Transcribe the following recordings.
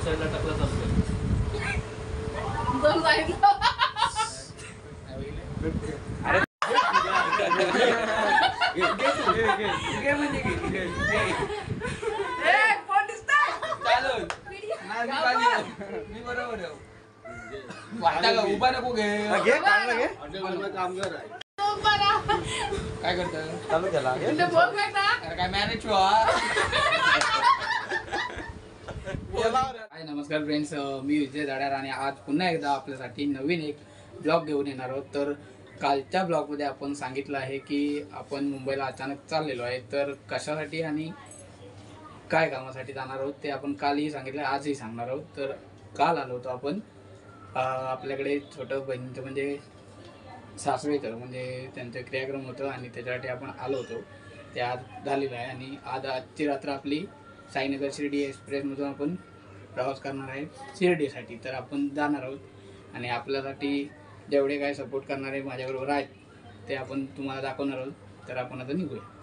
Right साईडला टाकला चालतोय दोन कोण दिसतंय? वाटता का उभा नको घे? कामगार आहे. काय करतो चालू केला. काय मॅनेज हाय नमस्कार फ्रेंड्स मी विजय दाड्यार आणि आज पुन्हा एकदा आपल्यासाठी नवीन एक ब्लॉग घेऊन येणार आहोत. तर कालच्या ब्लॉगमध्ये आपण सांगितलं आहे की आपण मुंबईला अचानक चाललेलो आहे. तर कशासाठी आणि काय कामासाठी जाणार आहोत ते आपण कालही सांगितलं आजही सांगणार आहोत. तर काल आलो होतो आपण आपल्याकडे छोटं बहिणीचं म्हणजे सासवेचं म्हणजे त्यांचं क्रियाक्रम होतं आणि त्याच्यासाठी आपण आलो होतो. ते आज झालेलं आहे आणि आज आजची रात्र आपली साईनगर शिर्डी एक्सप्रेसमधून आपण प्रवास करणार आहे शिर्डीसाठी. तर आपण जाणार आहोत. आणि आपल्यासाठी जेवढे काय सपोर्ट करणारे माझ्याबरोबर आहेत ते आपण तुम्हाला दाखवणार आहोत. तर आपण आता निघूया.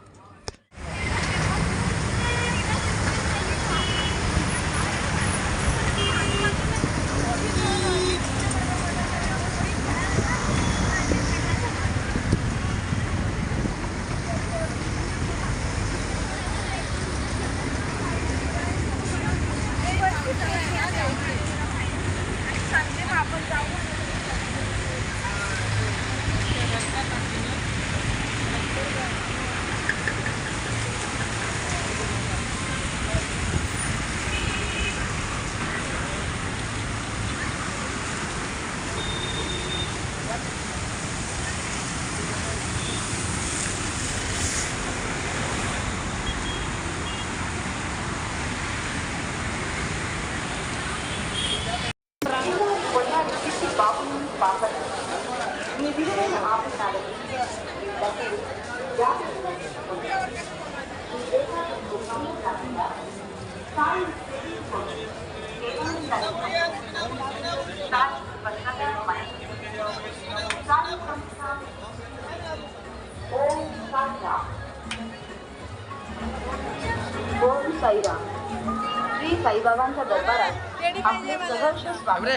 साईबाबांच्या दरबारात आपले सहर्ष स्वागत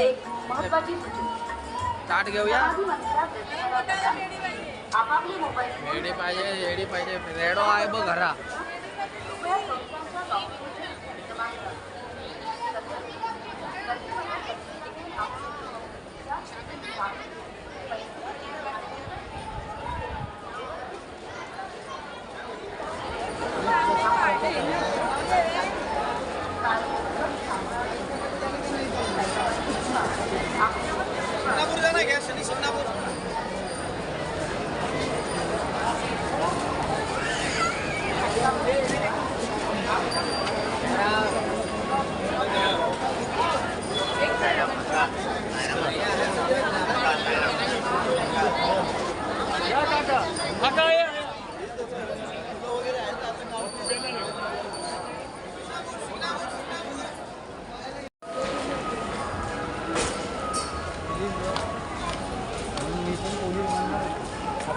एक महत्वाची सूचना ताट घेऊया. आपापले मोबाईल रेडी पाहिजे रेडी पाहिजे. रेडो आहे बघ घरा.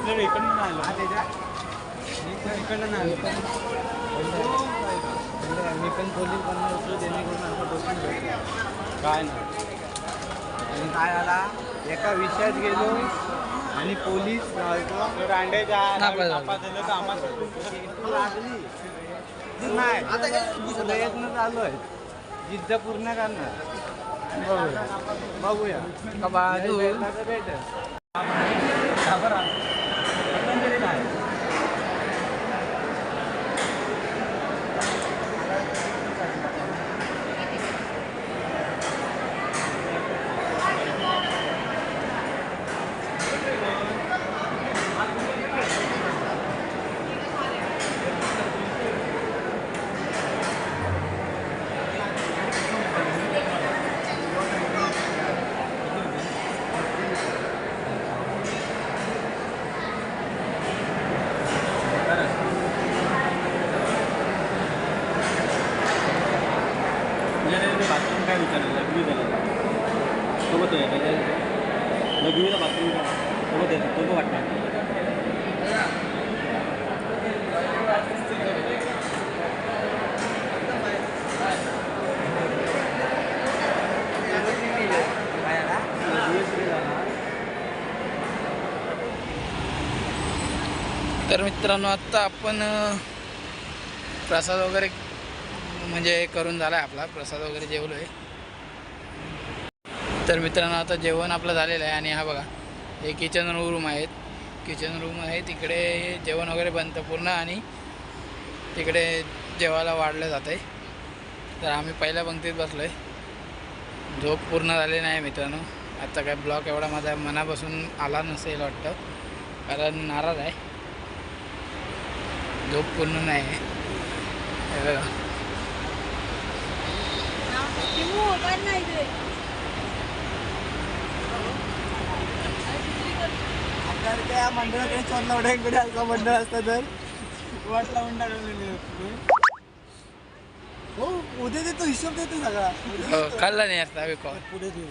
आपल्याला इकडनं नाही. आलं मी पण इकडनं नाही आलो मी पण पोलीस बनणार होतो जेणेकरून आमचं भेटलं काय नाही आणि काय आला एका विषयात गेलो आणि पोलीस नाही प्रयत्न चालू आहे जिद्द पूर्ण करणार. बघूया बघूया. का बाजू भेटलं. झाला वाटणार तर मित्रांनो आत्ता आपण प्रसाद वगैरे म्हणजे करून झाला आहे आपला. प्रसाद वगैरे जेवलो आहे तर मित्रांनो आता जेवण आपलं झालेलं आहे आणि हा बघा हे किचन रूम आहेत. किचन रूम आहे तिकडे जेवण वगैरे बनतं पूर्ण आणि तिकडे जेवायला वाढलं जातं आहे तर आम्ही पहिल्या पंक्तीत बसलो आहे झोप पूर्ण झाली नाही मित्रांनो. आता काय ब्लॉक एवढा माझा मनापासून आला नसेल वाटतं कारण नाराज आहे. झोप पूर्ण नाही आहे. बघा. त्या मंडळाकडे चोरलावड्यांकडे असा मंडळ असतं तर. वाटला मंडळ हो उद्या देतो हिशोब देतो सगळा. हो. कळलं नाही आम्ही कॉल पुढे देऊ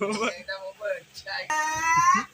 我问，我问。